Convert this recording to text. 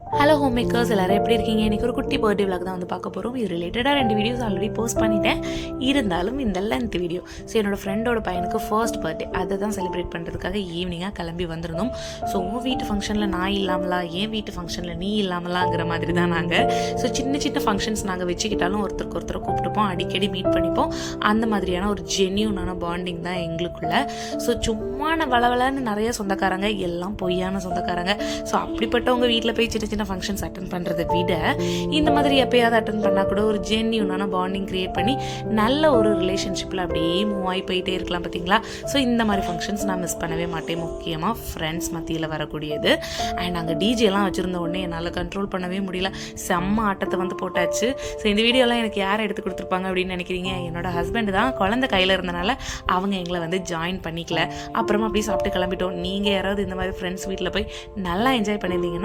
Hello home makers எல்லாரும் எப்படி இருக்கீங்க? இன்றைக்கி ஒரு குட்டி பர்த்டே விளாக் தான் வந்து பார்க்க போகிறோம் இது ரிலேட்டடாக ரெண்டு வீடியோஸ் ஆல்ரெடி போஸ்ட் பண்ணிட்டேன். இருந்தாலும் இந்த லென்த் வீடியோ ஸோ என்னோட ஃப்ரெண்டோட பையனுக்கு ஃபர்ஸ்ட் பர்த்டே அதை தான் செலிப்ரேட் பண்ணுறதுக்காக ஈவினிங்காக கிளம்பி வந்திருந்தோம். ஸோ உன் வீட்டு ஃபங்க்ஷனில் நான் இல்லாமலா? என் வீட்டு ஃபங்க்ஷனில் நீ இல்லாமலாங்கிற மாதிரி தான் நாங்கள் ஸோ சின்ன சின்ன ஃபங்க்ஷன்ஸ் நாங்கள் வச்சுக்கிட்டாலும் ஒருத்தருக்கு ஒருத்தரை கூப்பிட்டுப்போம். அடிக்கடி மீட் பண்ணிப்போம். அந்த மாதிரியான ஒரு ஜென்யூனான பாண்டிங் தான் எங்களுக்குள்ள. ஸோ சும்மான வளவலன்னு நிறைய சொந்தக்காரங்க எல்லாம் பொய்யான சொந்தக்காரங்க. ஸோ அப்படிப்பட்டவங்க வீட்டில் போய் சின்ன சின்ன ஃபங்க்ஷன்ஸ் அட்டன் பண்ணுறதை விட இந்த மாதிரி எப்பயாவது அட்டன் பண்ணால் கூட ஒரு ஜென்யூனான பாண்டிங் க்ரியேட் பண்ணி நல்ல ஒரு ரிலேஷன்ஷிப்பில் அப்படியே மூவ் ஆகி போயிட்டே இருக்கலாம் பார்த்தீங்களா ஸோ இந்த மாதிரி ஃபங்க்ஷன்ஸ் நான் மிஸ் பண்ணவே மாட்டேன். முக்கியமாக ஃப்ரெண்ட்ஸ் மத்தியில் வரக்கூடியது. அண்ட் அங்கே டிஜேலாம் வச்சுருந்த உடனே என்னால் கண்ட்ரோல் பண்ணவே முடியல. செம்ம ஆட்டத்தை வந்து போட்டாச்சு. ஸோ இந்த வீடியோலாம் எனக்கு யார் எடுத்து கொடுத்துருப்பாங்க அப்படின்னு நினைக்கிறீங்க? என்னோட ஹஸ்பண்ட் தான். குழந்தை கையில் இருந்தனால அவங்க எங்களை வந்து ஜாயின் பண்ணிக்கல. அப்புறமா அப்படியே சாப்பிட்டு கிளம்பிட்டோம். நீங்கள் யாராவது இந்த மாதிரி ஃப்ரெண்ட்ஸ் வீட்டில் போய் நல்லா என்ஜாய் பண்ணியிருந்தீங்கன்னா